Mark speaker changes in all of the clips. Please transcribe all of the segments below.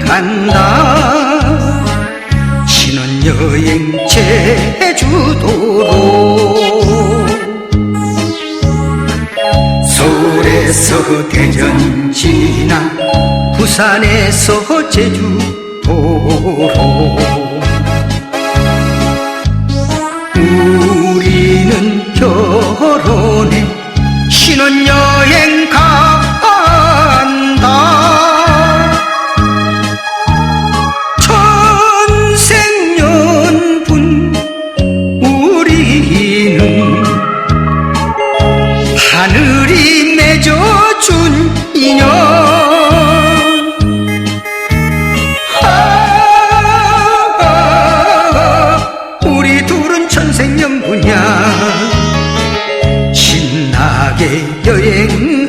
Speaker 1: 간다. 신혼여행 제주도로 서울에서 대전 지나 부산에서 제주도로 우리는 결혼해 신혼여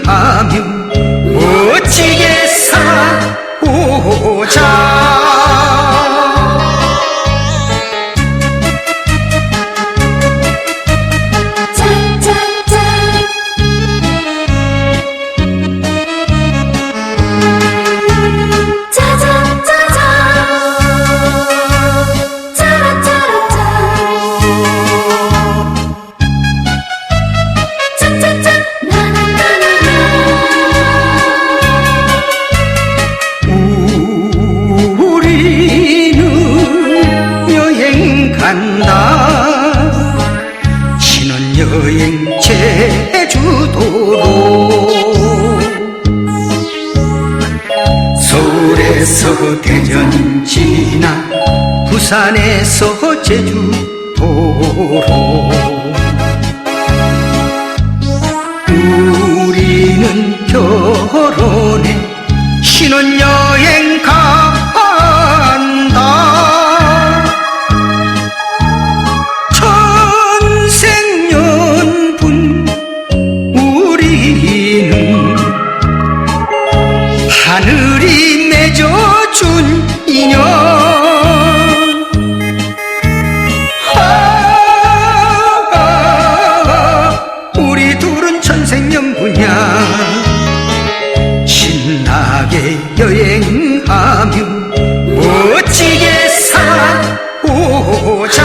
Speaker 1: 여 간다 신혼여행 제주도로 서울에서 대전 지나 부산에서 제주도로 우리는 결혼해 신혼여 밤새 여행하며 멋지게 살아오자.